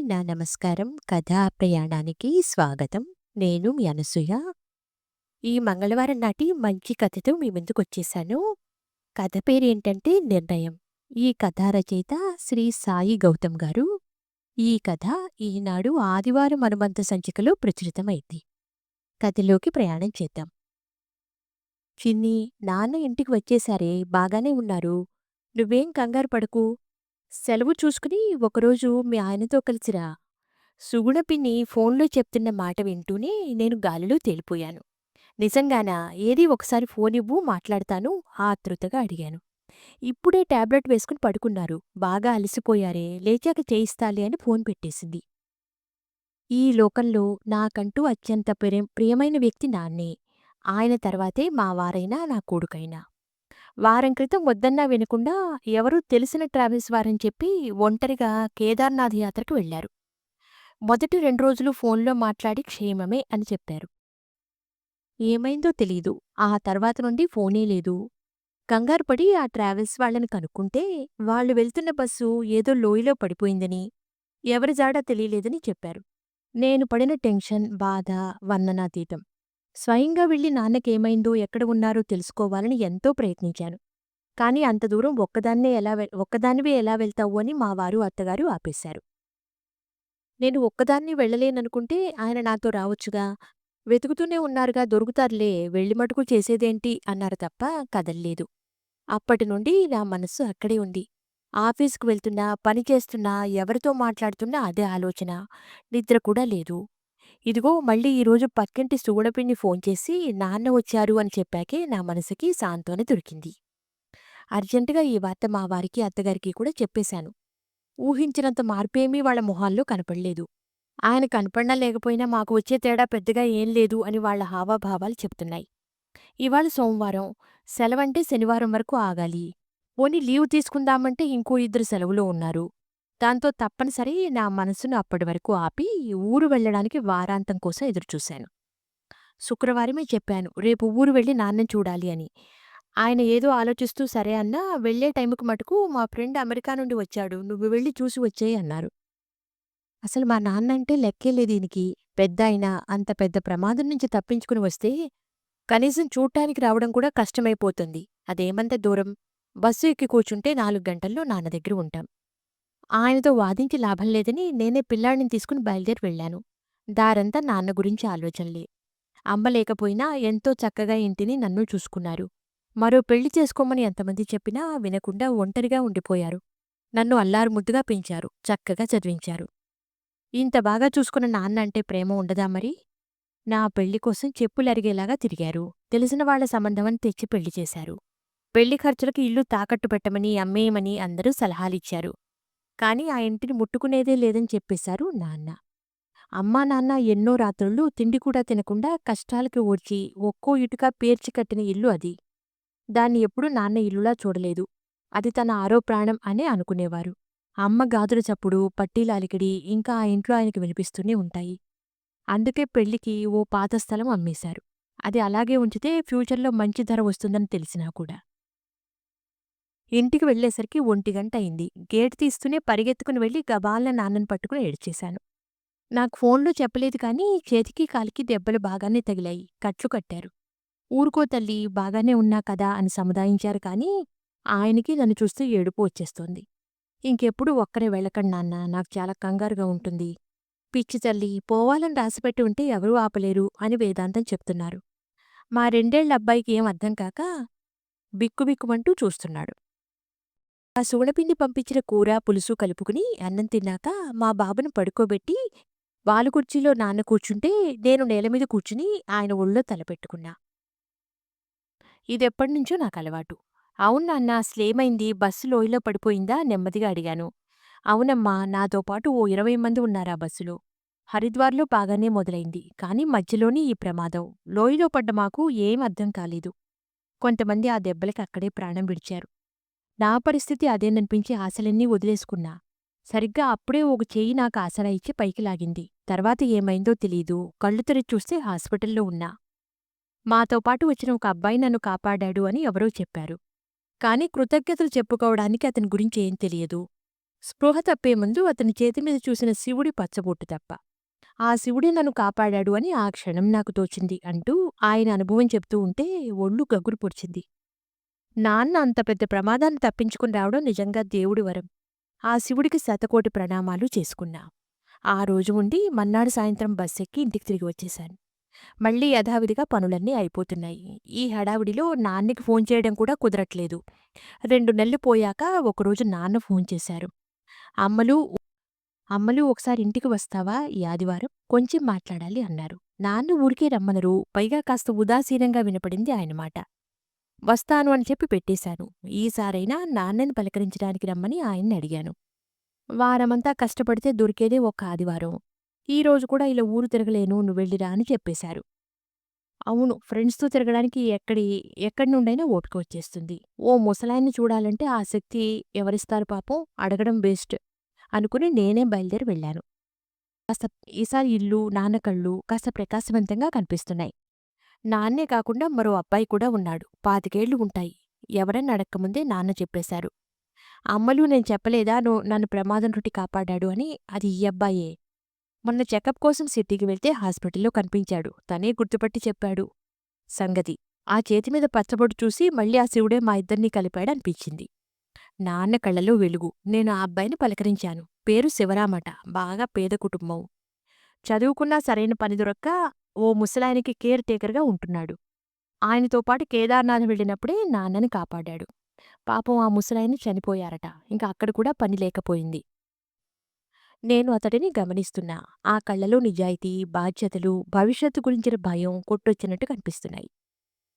నా నమస్కారం. కథా ప్రయాణానికి స్వాగతం. నేను మీ అనసూయ. ఈ మంగళవారం నాటి మంచి కథతో మీ ముందుకొచ్చేశాను కథ పేరేంటంటే నిర్ణయం. ఈ కథ రచయిత శ్రీ సాయి గౌతమ్ గారు. ఈ కథ ఈనాడు ఆదివారం అనుబంధ సంచికలో ప్రచురితమైంది. కథలోకి ప్రయాణం చేద్దాం. చిన్ని నాన్న ఇంటికి వచ్చేసారే. బాగానే ఉన్నారు. నువ్వేం కంగారు పడకు. సెలవు చూసుకుని ఒకరోజు మీ ఆయనతో కలిసిరా సుగుణ పిన్ని ఫోన్లో చెప్తున్న మాట వింటూనే నేను గాలిలో తేలిపోయాను. నిజంగానా? ఏది ఒకసారి ఫోన్ ఇవ్వు మాట్లాడతాను ఆతృతగా అడిగాను. ఇప్పుడే టాబ్లెట్ వేసుకుని పడుకున్నారు. బాగా అలసిపోయారే లేచాక చేయిస్తాలే అని ఫోన్ పెట్టేసింది. ఈ లోకంలో నాకంటూ అత్యంత ప్రియ ప్రియమైన వ్యక్తి నాన్నే. ఆయన తర్వాతే మా వారైనా నా కొడుకైనా. వారం క్రితం వద్దన్నా వినకుండా ఎవరూ తెలిసిన ట్రావెల్స్ వారని చెప్పి ఒంటరిగా కేదార్నాథ్ యాత్రకు వెళ్ళారు మొదటి రెండు రోజులు ఫోన్లో మాట్లాడి క్షేమమే అని చెప్పారు. ఏమైందో తెలీదు. ఆ తర్వాత నుండి ఫోనే లేదు. కంగారుపడి ఆ ట్రావెల్స్ వాళ్ళని కనుక్కుంటే వాళ్ళు వెళ్తున్న బస్సు ఏదో లోయలో పడిపోయిందని ఎవరి జాడా తెలియలేదని చెప్పారు. నేను పడిన టెన్షన్ బాధ వర్ణనాతీతం స్వయంగా వెళ్ళి నాన్నకేమైందో ఎక్కడ ఉన్నారో తెలుసుకోవాలని ఎంతో ప్రయత్నించాను. కాని అంత దూరం ఒక్కదాన్నే ఎలా ఒక్కదానివే ఎలా వెళ్తావు అని మా వారు అత్తగారు ఆపేశారు. నేను ఒక్కదాన్ని వెళ్ళలేననుకుంటే ఆయన నాతో రావచ్చుగా? వెతుకుతూనే ఉన్నారుగా దొరుకుతారులే వెళ్ళి మటుకు చేసేదేంటి? అన్నారు తప్ప కదల్లేదు. అప్పటి నుండి నా మనస్సు అక్కడే ఉంది. ఆఫీసుకు వెళ్తున్నా పనిచేస్తున్నా ఎవరితో మాట్లాడుతున్నా అదే ఆలోచన. నిద్ర కూడా లేదు. ఇదిగో మళ్ళీ ఈరోజు పక్కింటి సుగుణపిన్ని ఫోన్ చేసి నాన్న వచ్చారు అని చెప్పాకే నా మనసుకి సాంతోన దొరికింది. అర్జెంటుగా ఈ వార్త మా వారికి అత్తగారికి కూడా చెప్పేశాను. ఊహించినంత మార్పేమీ వాళ్ళ మొహాల్లో కనపడలేదు. ఆయన కనపడినా లేకపోయినా మాకు వచ్చే తేడా పెద్దగా ఏం లేదు అని వాళ్ళ హావాభావాలు చెప్తున్నాయి. ఇవాళ సోమవారం సెలవంటే శనివారం వరకు ఆగాలి. పోనీ లీవ్ తీసుకుందామంటే ఇంకో ఇద్దరు సెలవులో ఉన్నారు. దాంతో తప్పనిసరి నా మనసును అప్పటి వరకు ఆపి ఊరు వెళ్ళడానికి వారాంతం కోసం ఎదురుచూశాను శుక్రవారమే చెప్పాను రేపు ఊరు వెళ్ళి నాన్నని చూడాలి అని. ఆయన ఏదో ఆలోచిస్తూ సరే అన్నా వెళ్ళే టైంకి మటుకు మా ఫ్రెండ్ అమెరికా నుండి వచ్చాడు నువ్వు వెళ్ళి చూసి వచ్చేయి అన్నారు. అసలు మా నాన్న అంటే లెక్కేలే దీనికి పెద్ద అయినా అంత పెద్ద ప్రమాదం నుంచి తప్పించుకుని వస్తే కనీసం చూడటానికి రావడం కూడా కష్టమైపోతుంది. అదేమంత దూరం? బస్సు ఎక్కి కూర్చుంటే నాలుగు గంటల్లో నాన్న దగ్గర ఉంటాం. ఆయనతో వాదించి లాభం లేదని నేనే పిల్లాడిని తీసుకుని బయలుదేరి వెళ్ళాను. దారంతా నాన్న గురించి ఆలోచనలే. అమ్మ లేకపోయినా ఎంతో చక్కగా ఇంటిని నన్ను చూసుకున్నారు. మరో పెళ్ళి చేసుకోమని ఎంతమంది చెప్పినా వినకుండా ఒంటరిగా ఉండిపోయారు. నన్ను అల్లారు ముద్దుగా పెంచారు. చక్కగా చదివించారు. ఇంత బాగా చూసుకున్న నాన్న అంటే ప్రేమ ఉండదా మరి? నా పెళ్ళి కోసం చెప్పులరిగేలాగా తిరిగారు. తెలిసిన వాళ్ళ సంబంధమని తెచ్చి పెళ్ళి చేశారు. పెళ్ళి ఖర్చులకు ఇల్లు తాకట్టు పెట్టమని అమ్మేయమని అందరూ సలహాలిచ్చారు. కాని ఆ ఇంటిని ముట్టుకునేదే లేదని చెప్పేశారు నాన్న. అమ్మా నాన్న ఎన్నో రాత్రుళ్ళు తిండి కూడా తినకుండా కష్టాలకి ఓడ్చి ఒక్కో ఇటుక పేర్చి కట్టిన ఇల్లు అది. దాన్ని ఎప్పుడూ నాన్న ఇల్లులా చూడలేదు. అది తన ఆరో ప్రాణం అనే అనుకునేవారు. అమ్మ గాదుల చప్పుడు పట్టీలాలికిడి ఇంకా ఆ ఇంట్లో ఆయనకి వినిపిస్తూనే ఉంటాయి. అందుకే పెళ్ళికి ఓ పాత స్థలం అమ్మేశారు. అది అలాగే ఉంచితే ఫ్యూచర్లో మంచి ధర వస్తుందని తెలిసినా కూడా. ఇంటికి వెళ్ళేసరికి ఒంటిగంట అయింది. గేట్ తీస్తూనే పరిగెత్తుకుని వెళ్ళి గబాల్న నాన్నని పట్టుకుని ఏడ్చేశాను. నాకు ఫోన్లో చెప్పలేదు కానీ చేతికి కాలికి దెబ్బలు బాగానే తగిలాయి. కట్లు కట్టారు. ఊరుకో తల్లి బాగానే ఉన్నా కదా అని సముదాయించారు కానీ ఆయనకి నన్ను చూస్తూ ఏడుపు వచ్చేస్తోంది. ఇంకెప్పుడు ఒక్కరే వెళ్ళకండి నాన్న నాకు చాలా కంగారుగా ఉంటుంది. పిచ్చి తల్లి పోవాలని రాసిపెట్టి ఉంటే ఎవరూ ఆపలేరు అని వేదాంతం చెప్తున్నారు. మా రెండేళ్ళ అబ్బాయికి ఏం అర్థం కాక బిక్కుబిక్కుమంటూ చూస్తున్నాడు. ఆ సోడపిండి పంపించిన కూర పులుసు కలుపుకుని అన్నం తిన్నాక మా బాబును పడుకోబెట్టి వాలుకుర్చీలో నాన్న కూర్చుంటే నేను నేలమీద కూర్చుని ఆయన ఒళ్ళో తలపెట్టుకున్నా ఇదెప్పటినుంచో నాకు అలవాటు. అవును నాన్న అసలేమైంది బస్సు లోయలో పడిపోయిందా? నెమ్మదిగా అడిగాను. అవునమ్మా నాతో పాటు ఓ ఇరవై మంది ఉన్నారా బస్సులో. హరిద్వార్లో బాగానే మొదలైంది. కాని మధ్యలోనే ఈ ప్రమాదం. లోయలో పడ్డ మాకు ఏం అర్థం కాలేదు. కొంతమంది ఆ దెబ్బలకి అక్కడే ప్రాణం విడిచారు. నా పరిస్థితి అదేననిపించి ఆశలన్నీ వదిలేసుకున్నా. సరిగ్గా అప్పుడే ఒక చేయి నాకు ఆసరా ఇచ్చి పైకి లాగింది. తర్వాత ఏమైందో తెలీదు. కళ్ళు తెరిచి చూస్తే హాస్పిటల్లో ఉన్నా. మాతో పాటు వచ్చిన ఒక అబ్బాయి నన్ను కాపాడాడు అని ఎవరో చెప్పారు. కాని కృతజ్ఞతలు చెప్పుకోవడానికి అతని గురించి ఏం తెలియదు. స్పృహ తప్పే ముందు అతని చేతి మీద చూసిన శివుడి పచ్చబొట్టు తప్ప. ఆ శివుడే నన్ను కాపాడాడు అని ఆ క్షణం నాకు తోచింది అంటూ ఆయన అనుభవం చెప్తూ ఉంటే ఒళ్ళు గగురు పొడిచింది. నాన్న అంత పెద్ద ప్రమాదాన్ని తప్పించుకుని రావడం నిజంగా దేవుడి వరం. ఆ శివుడికి శతకోటి ప్రణామాలు చేసుకున్నా. ఆ రోజు ఉండి మన్నాడు సాయంత్రం బస్ ఎక్కి ఇంటికి తిరిగి వచ్చేశాను. మళ్ళీ యథావిధిగా పనులన్నీ అయిపోతున్నాయి. ఈ హడావిడిలో నాన్నకి ఫోన్ చేయడం కూడా కుదరట్లేదు. రెండు నెలలు పోయాక ఒకరోజు నాన్న ఫోన్ చేశారు. అమ్మలు అమ్మలు ఒకసారి ఇంటికి వస్తావా? ఈ ఆదివారం కొంచెం మాట్లాడాలి అన్నారు. నాన్న ఊరికే రమ్మనరు. పైగా కాస్త ఉదాసీనంగా వినపడింది ఆయన మాట. వస్తాను అని చెప్పి పెట్టేశాను. ఈసారైనా నాన్నని పలకరించడానికి రమ్మని ఆయన్ని అడిగాను. వారమంతా కష్టపడితే దొరికేదే ఒక ఆదివారం. ఈరోజు కూడా ఇలా ఊరు తిరగలేను నువ్వు వెళ్ళిరా అని చెప్పేశారు. అవును ఫ్రెండ్స్తో తిరగడానికి ఎక్కడి ఎక్కడి నుండైనా ఓపిక వచ్చేస్తుంది. ఓ ముసలాయన్ని చూడాలంటే ఆ శక్తి ఎవరిస్తారు పాపం? అడగడం బెస్ట్ అనుకుని నేనే బయలుదేరి వెళ్ళాను. కాస్త ఈసారి ఇల్లు నాన్న కళ్ళు కాస్త ప్రకాశవంతంగా కనిపిస్తున్నాయి. నాన్నే కాకుండా మరో అబ్బాయి కూడా ఉన్నాడు. పాతికేళ్ళు ఉంటాయి. ఎవరని అడక్కముందే నాన్న చెప్పేశారు. అమ్మలు నేను చెప్పలేదా? నువ్వు నన్ను ప్రమాదం నుండి కాపాడాడు అని అది ఈ అబ్బాయే. మొన్న చెకప్ కోసం సిటీకి వెళ్తే హాస్పిటల్లో కనిపించాడు. తనే గుర్తుపట్టి చెప్పాడు. సంగతి. ఆ చేతి మీద పచ్చబొట్టు చూసి మళ్ళీ ఆ శివుడే మా ఇద్దరినీ కలిపాడనిపించింది నాన్న కళ్ళలో వెలుగు. నేను ఆ అబ్బాయిని పలకరించాను. పేరు శివరామట. బాగా పేద కుటుంబం. చదువుకున్నా సరైన పని దొరక్క ఓ ముసలాయనికి కేర్ టేకర్గా ఉంటున్నాడు. ఆయనతో పాటు కేదార్నాథ్ వెళ్ళినప్పుడే నాన్నని కాపాడాడు. పాపం ఆ ముసలాయిని చనిపోయారట. ఇంకా అక్కడ కూడా పని లేకపోయింది. నేను అతడిని గమనిస్తున్నా. ఆ కళ్ళలో నిజాయితీ బాధ్యతలు భవిష్యత్తు గురించిన భయం కొట్టొచ్చినట్టు కనిపిస్తున్నాయి.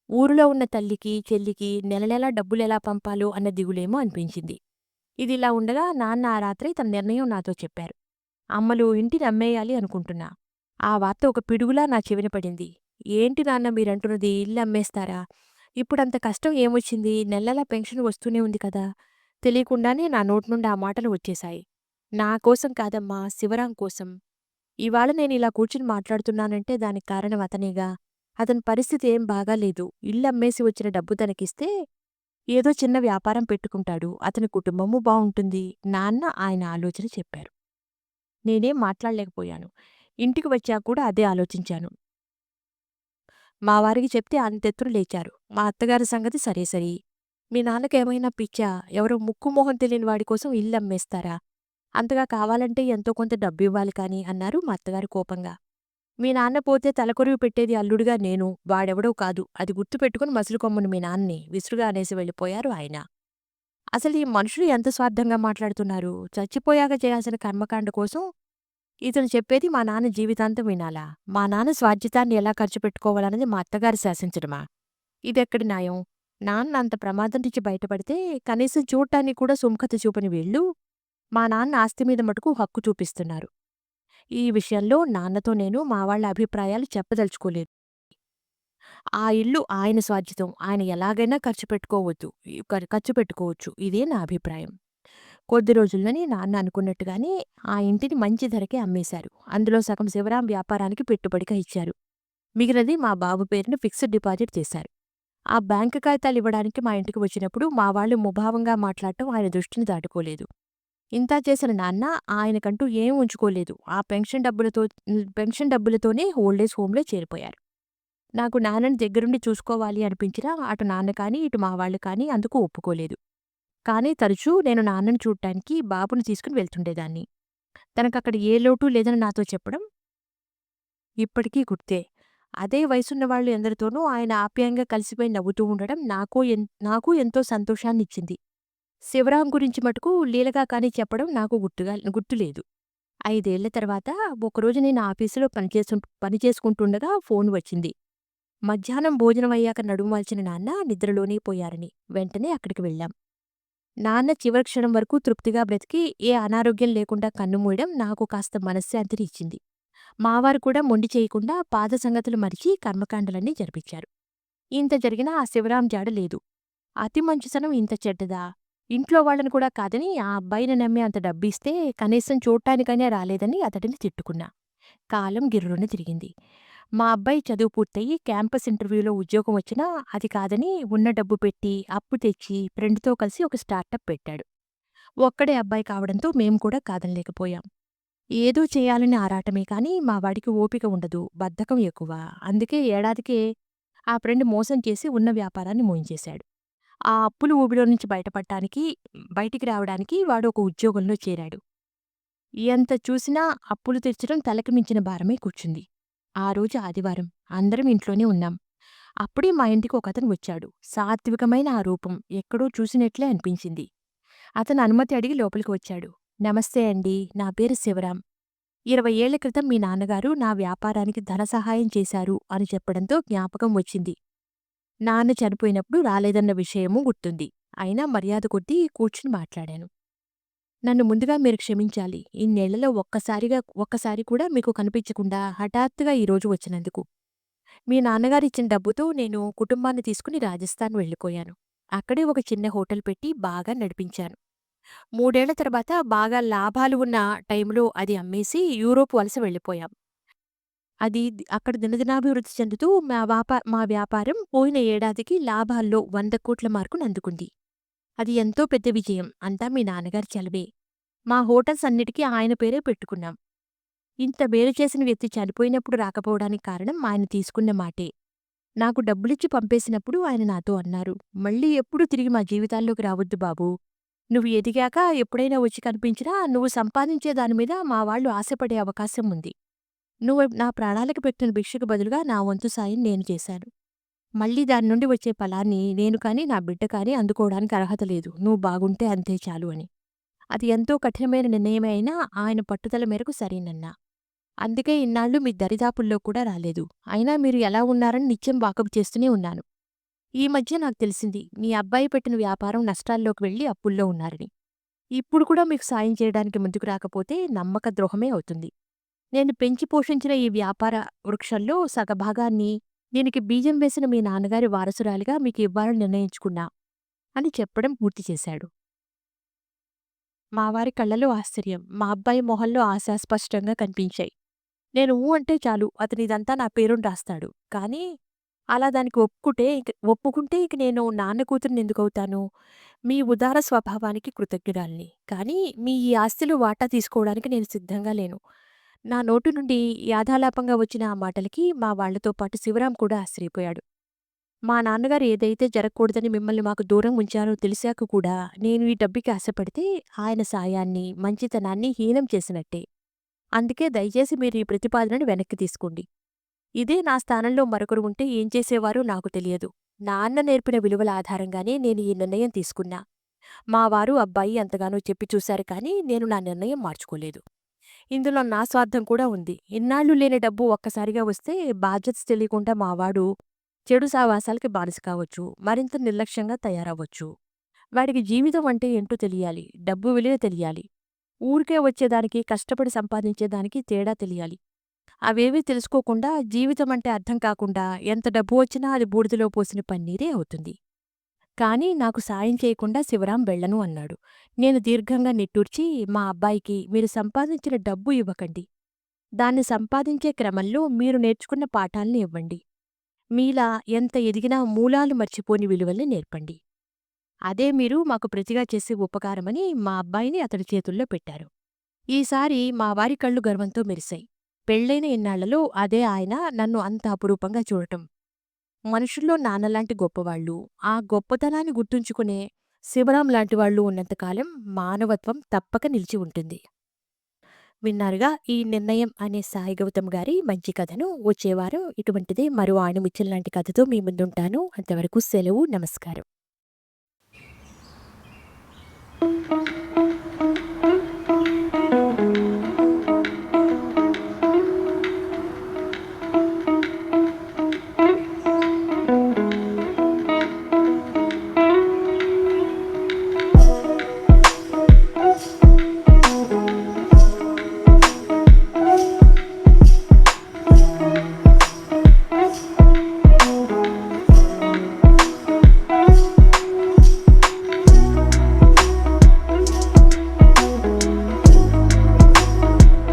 ఊరిలో ఉన్న తల్లికి చెల్లికి నెల నెలా డబ్బులెలా పంపాలో అన్న దిగులేమో అనిపించింది. ఇదిలా ఉండగా నాన్న ఆ రాత్రి తన నిర్ణయం నాతో చెప్పారు. అమ్మలు ఇంటిని అమ్మేయాలి అనుకుంటున్నా. ఆ వార్త ఒక పిడుగులా నా చెవిన పడింది. ఏంటి నాన్న మీరంటున్నది? ఇల్లు అమ్మేస్తారా? ఇప్పుడంత కష్టం ఏమొచ్చింది? నెలలా పెన్షన్ వస్తూనే ఉంది కదా తెలియకుండానే నా నోటి నుండి ఆ మాటలు వచ్చేశాయి. నా కోసం కాదమ్మా శివరాం కోసం. ఇవాళ నేను ఇలా కూర్చుని మాట్లాడుతున్నానంటే దానికి కారణం అతనేగా. అతని పరిస్థితి ఏం బాగాలేదు. ఇల్లు అమ్మేసి వచ్చిన డబ్బు తనకిస్తే ఏదో చిన్న వ్యాపారం పెట్టుకుంటాడు. అతని కుటుంబము బావుంటుంది నాన్న ఆయన ఆలోచన చెప్పారు. నేనేం మాట్లాడలేకపోయాను. ఇంటికి వచ్చాక కూడా అదే ఆలోచించాను. మా వారికి చెప్తే అంతెత్తులు లేచారు. మా అత్తగారి సంగతి సరే సరి. మీ నాన్నకేమైనా పిచ్చా? ఎవరో ముక్కు మొహం తెలియని వాడి కోసం ఇల్లు అమ్మేస్తారా? అంతగా కావాలంటే ఎంతో కొంత డబ్బు ఇవ్వాలి కానీ అన్నారు మా అత్తగారు కోపంగా. మీ నాన్న పోతే తలకొరివి పెట్టేది అల్లుడుగా నేను వాడెవడో కాదు. అది గుర్తుపెట్టుకుని మసులుకొమ్మను మీ నాన్నని విసురుగా అనేసి వెళ్ళిపోయారు ఆయన. అసలు ఈ మనుషులు ఎంత స్వార్థంగా మాట్లాడుతున్నారు? చచ్చిపోయాక చేయాల్సిన కర్మకాండ కోసం ఇతను చెప్పేది మా నాన్న జీవితాంతం వినాలా. మా నాన్న స్వాధ్యతాన్ని ఎలా ఖర్చు పెట్టుకోవాలన్నది మా అత్తగారు శాసించడమా. ఇదెక్కడి న్యాయం? నాన్న అంత ప్రమాదం నుంచి బయటపడితే కనీసం చూడటానికి కూడా సుముఖత చూపని వీళ్ళు మా నాన్న ఆస్తి మీద మటుకు హక్కు చూపిస్తున్నారు. ఈ విషయంలో నాన్నతో నేను మా వాళ్ళ అభిప్రాయాలు చెప్పదలుచుకోలేదు. ఆ ఇల్లు ఆయన స్వాధ్యతం. ఆయన ఎలాగైనా ఖర్చు పెట్టుకోవద్దు. ఖర్చు పెట్టుకోవచ్చు. ఇదే నా అభిప్రాయం. కొద్ది రోజుల్లోనే నాన్న అనుకున్నట్టుగానే ఆ ఇంటిని మంచి ధరకే అమ్మేశారు. అందులో సగం శివరాం వ్యాపారానికి పెట్టుబడిగా ఇచ్చారు. మిగిలినది మా బాబు పేరును ఫిక్స్డ్ డిపాజిట్ చేశారు. ఆ బ్యాంకు కాగితాలు ఇవ్వడానికి మా ఇంటికి వచ్చినప్పుడు మా వాళ్ళు ముభావంగా మాట్లాడటం ఆయన దృష్టిని దాటుకోలేదు. ఇంతా చేసిన నాన్న ఆయనకంటూ ఏం ఉంచుకోలేదు. ఆ పెన్షన్ డబ్బులతో పెన్షన్ డబ్బులతోనే ఓల్డేజ్ హోంలో చేరిపోయారు. నాకు నాన్నని దగ్గరుండి చూసుకోవాలి అనిపించినా అటు నాన్న కానీ ఇటు మా వాళ్ళు కానీ అందుకు ఒప్పుకోలేదు. కానీ తరచూ నేను నాన్నని చూడటానికి బాబును తీసుకుని వెళ్తుండేదాన్ని. తనకక్కడ ఏ లోటు లేదని నాతో చెప్పడం ఇప్పటికీ గుర్తే. అదే వయసున్నవాళ్ళు ఎందరితోనూ ఆయన ఆప్యాయంగా కలిసిపోయి నవ్వుతూ ఉండడం నాకో ఎన్ నాకు ఎంతో సంతోషాన్నిచ్చింది. శివరాం గురించి మటుకు లీలగా కానీ చెప్పడం నాకు గుర్తుగా గుర్తులేదు. ఐదేళ్ళ తర్వాత ఒకరోజు నేను ఆఫీసులో పనిచేసు పనిచేసుకుంటుండగా ఫోన్ వచ్చింది. మధ్యాహ్నం భోజనం అయ్యాక నడుమవాల్చిన నాన్న నిద్రలోనే పోయారని వెంటనే అక్కడికి వెళ్ళాం. నాన్న చివరి క్షణం వరకు తృప్తిగా బ్రతికి ఏ అనారోగ్యం లేకుండా కన్నుమూయడం నాకు కాస్త మనశ్శాంతిని ఇచ్చింది మావారు కూడా మొండి చేయకుండా పాద సంగతులు మరిచి కర్మకాండలన్నీ జరిపించారు. ఇంత జరిగినా ఆ శివరాం జాడ లేదు. అతి మంచిసనం ఇంత చెడ్డదా? ఇంట్లో వాళ్ళని కూడా కాదని ఆ అబ్బాయిని నమ్మి అంత డబ్బిస్తే కనీసం చూడటానికైనా రాలేదని అతడిని తిట్టుకున్నా. కాలం గిర్రున తిరిగింది. మా అబ్బాయి చదువు పూర్తయి క్యాంపస్ ఇంటర్వ్యూలో ఉద్యోగం వచ్చినా అది కాదని ఉన్న డబ్బు పెట్టి అప్పు తెచ్చి ఫ్రెండ్తో కలిసి ఒక స్టార్టప్ పెట్టాడు ఒక్కడే అబ్బాయి కావడంతో మేము కూడా కాదనలేకపోయాం. ఏదో చేయాలని ఆరాటమే కానీ మా వాడికి ఓపిక ఉండదు, బద్ధకం ఎక్కువ. అందుకే ఏడాదికే ఆ ఫ్రెండ్ మోసం చేసి ఉన్న వ్యాపారాన్ని మూయించేశాడు. ఆ అప్పులు ఊబిలో నుంచి బయటపడటానికి బయటికి రావడానికి వాడు ఒక ఉద్యోగంలో చేరాడు. ఎంత చూసినా అప్పులు తెచ్చడం తలకి మించిన భారమే కూర్చుంది. ఆ రోజు ఆదివారం. అందరం ఇంట్లోనే ఉన్నాం. అప్పుడే మా ఇంటికి ఒకతను వచ్చాడు. సాత్వికమైన ఆ రూపం ఎక్కడో చూసినట్లే అనిపించింది. అతను అనుమతి అడిగి లోపలికి వచ్చాడు. నమస్తే అండి నా పేరు శివరాం. ఇరవై ఏళ్ళ క్రితం మీ నాన్నగారు నా వ్యాపారానికి ధన సహాయం చేశారు అని చెప్పడంతో జ్ఞాపకం వచ్చింది. నాన్న చనిపోయినప్పుడు రాలేదన్న విషయమూ గుర్తుంది. అయినా మర్యాద కొద్దీ కూర్చుని మాట్లాడాను. నన్ను ముందుగా మీరు క్షమించాలి. ఇన్నేళ్ళలో ఒక్కసారిగా ఒక్కసారి కూడా మీకు కనిపించకుండా హఠాత్తుగా ఈరోజు వచ్చినందుకు. మీ నాన్నగారిచ్చిన డబ్బుతో నేను కుటుంబాన్ని తీసుకుని రాజస్థాన్ వెళ్ళిపోయాను. అక్కడే ఒక చిన్న హోటల్ పెట్టి బాగా నడిపించాను. మూడేళ్ళ తర్వాత బాగా లాభాలు ఉన్న టైంలో అది అమ్మేసి యూరోప్ వలస వెళ్ళిపోయాం. అది అక్కడ దినదినాభివృద్ధి చెందుతూ మా వ్యాపా మా వ్యాపారం పోయిన ఏడాదికి లాభాల్లో వంద కోట్ల మార్కును అందుకుంది. అది ఎంతో పెద్ద విజయం. అంతా మీ నాన్నగారి చలవే. మా హోటల్స్ అన్నిటికీ ఆయన పేరే పెట్టుకున్నాం. ఇంత మేలు చేసిన వ్యక్తి చనిపోయినప్పుడు రాకపోవడానికి కారణం ఆయన తీసుకున్న మాటే. నాకు డబ్బులిచ్చి పంపేసినప్పుడు ఆయన నాతో అన్నారు. మళ్ళీ ఎప్పుడూ తిరిగి మా జీవితాల్లోకి రావొద్దు బాబూ. నువ్వు ఎదిగాక ఎప్పుడైనా వచ్చి కనిపించినా నువ్వు సంపాదించే దానిమీద మా వాళ్ళు ఆశపడే అవకాశం ఉంది. నువ్వు నా ప్రాణాలకు పెట్టిన భిక్షకు బదులుగా నా వంతు సాయం నేను చేశాను. మళ్ళీ దాని నుండి వచ్చే ఫలాన్ని నేను కానీ నా బిడ్డ కానీ అందుకోవడానికి అర్హత లేదు. నువ్వు బాగుంటే అంతే చాలు అని. అది ఎంతో కఠినమైన నిర్ణయమే అయినా ఆయన పట్టుదల మేరకు సరేనన్నా. అందుకే ఇన్నాళ్ళు మీ దరిదాపుల్లో కూడా రాలేదు. అయినా మీరు ఎలా ఉన్నారని నిత్యం వాకబు చేస్తూనే ఉన్నాను. ఈ మధ్య నాకు తెలిసింది మీ అబ్బాయి పెట్టిన వ్యాపారం నష్టాల్లోకి వెళ్ళి అప్పుల్లో ఉన్నారని. ఇప్పుడు కూడా మీకు సాయం చేయడానికి ముందుకు రాకపోతే నమ్మక ద్రోహమే అవుతుంది. నేను పెంచి పోషించిన ఈ వ్యాపార వృక్షంలో సగభాగాన్ని దీనికి బీజం వేసిన మీ నాన్నగారి వారసురాలిగా మీకు ఇవ్వాలని నిర్ణయించుకున్నా అని చెప్పడం పూర్తి చేశాడు. మావారి కళ్ళలో ఆశ్చర్యం, మా అబ్బాయి మొహంలో ఆశ స్పష్టంగా కనిపించాయి. నేను ఊ అంటే చాలు అతనిదంతా ఇదంతా నా పేరుని రాస్తాడు. కానీ అలా దానికి ఒప్పుకుంటే ఒప్పుకుంటే ఇక నేను నాన్న కూతురిని ఎందుకవుతాను? మీ ఉదార స్వభావానికి కృతజ్ఞురాల్ని కానీ మీ ఈ ఆస్తిలో వాటా తీసుకోవడానికి నేను సిద్ధంగా లేను. నా నోటు నుండి యాథాలాపంగా వచ్చిన ఆ మాటలకి మా వాళ్ళతో పాటు శివరాం కూడా ఆశ్చర్యపోయాడు. మా నాన్నగారు ఏదైతే జరగకూడదని మిమ్మల్ని మాకు దూరం ఉంచారో తెలిసాక కూడా నేను ఈ డబ్బుకి ఆశపడితే ఆయన సాయాన్ని, మంచితనాన్ని హీనం చేసినట్టే. అందుకే దయచేసి మీరు ఈ ప్రతిపాదనను వెనక్కి తీసుకోండి. ఇదే నా స్థానంలో మరొకరు ఉంటే ఏం చేసేవారో నాకు తెలియదు. నాన్న నేర్పిన విలువల ఆధారంగానే నేను ఈ నిర్ణయం తీసుకున్నా. మా వారు, అబ్బాయి ఎంతగానో చెప్పి చూశారు కానీ నేను నా నిర్ణయం మార్చుకోలేదు. ఇందులో నా స్వార్థం కూడా ఉంది. ఇన్నాళ్ళు లేని డబ్బు ఒక్కసారిగా వస్తే బాధ్యత తెలియకుండా మావాడు చెడు సావాసాలకి బానిస కావచ్చు. మరింత నిర్లక్ష్యంగా తయారవ్వచ్చు. వాడికి జీవితం అంటే ఏంటో తెలియాలి. డబ్బు విలువ తెలియాలి. ఊరికే వచ్చేదానికి, కష్టపడి సంపాదించేదానికి తేడా తెలియాలి. అవేవీ తెలుసుకోకుండా జీవితం అంటే అర్థం కాకుండా ఎంత డబ్బు వచ్చినా అది బూడిదలో పోసిన పన్నీరే అవుతుంది. కానీ నాకు సాయం చేయకుండా శివరాం వెళ్ళను అన్నాడు. నేను దీర్ఘంగా నిట్టూర్చి మా అబ్బాయికి మీరు సంపాదించిన డబ్బు ఇవ్వకండి. దాన్ని సంపాదించే క్రమంలో మీరు నేర్చుకున్న పాఠాల్ని ఇవ్వండి. మీలా ఎంత ఎదిగినా మూలాలు మర్చిపోని విలువల్ని నేర్పండి. అదే మీరు మాకు ప్రతిగా చేసే ఉపకారమని మా అబ్బాయిని అతడి చేతుల్లో పెట్టారు. ఈసారి మా వారి కళ్ళు గర్వంతో మెరిశాయి. పెళ్ళైన ఇన్నాళ్ళలో అదే ఆయన నన్ను అంత అపురూపంగా చూడటం. మనుషుల్లో నాన్నలాంటి గొప్పవాళ్ళు, ఆ గొప్పతనాన్ని గుర్తుంచుకునే శివరాం లాంటి వాళ్ళు ఉన్నంతకాలం మానవత్వం తప్పక నిలిచి ఉంటుంది. విన్నారుగా ఈ నిర్ణయం అనే సాయి గౌతమ్ గారి మంచి కథను. వచ్చేవారం ఇటువంటిదే మరో ఆణిముత్యం లాంటి కథతో మీ ముందుంటాను. అంతవరకు సెలవు. నమస్కారం.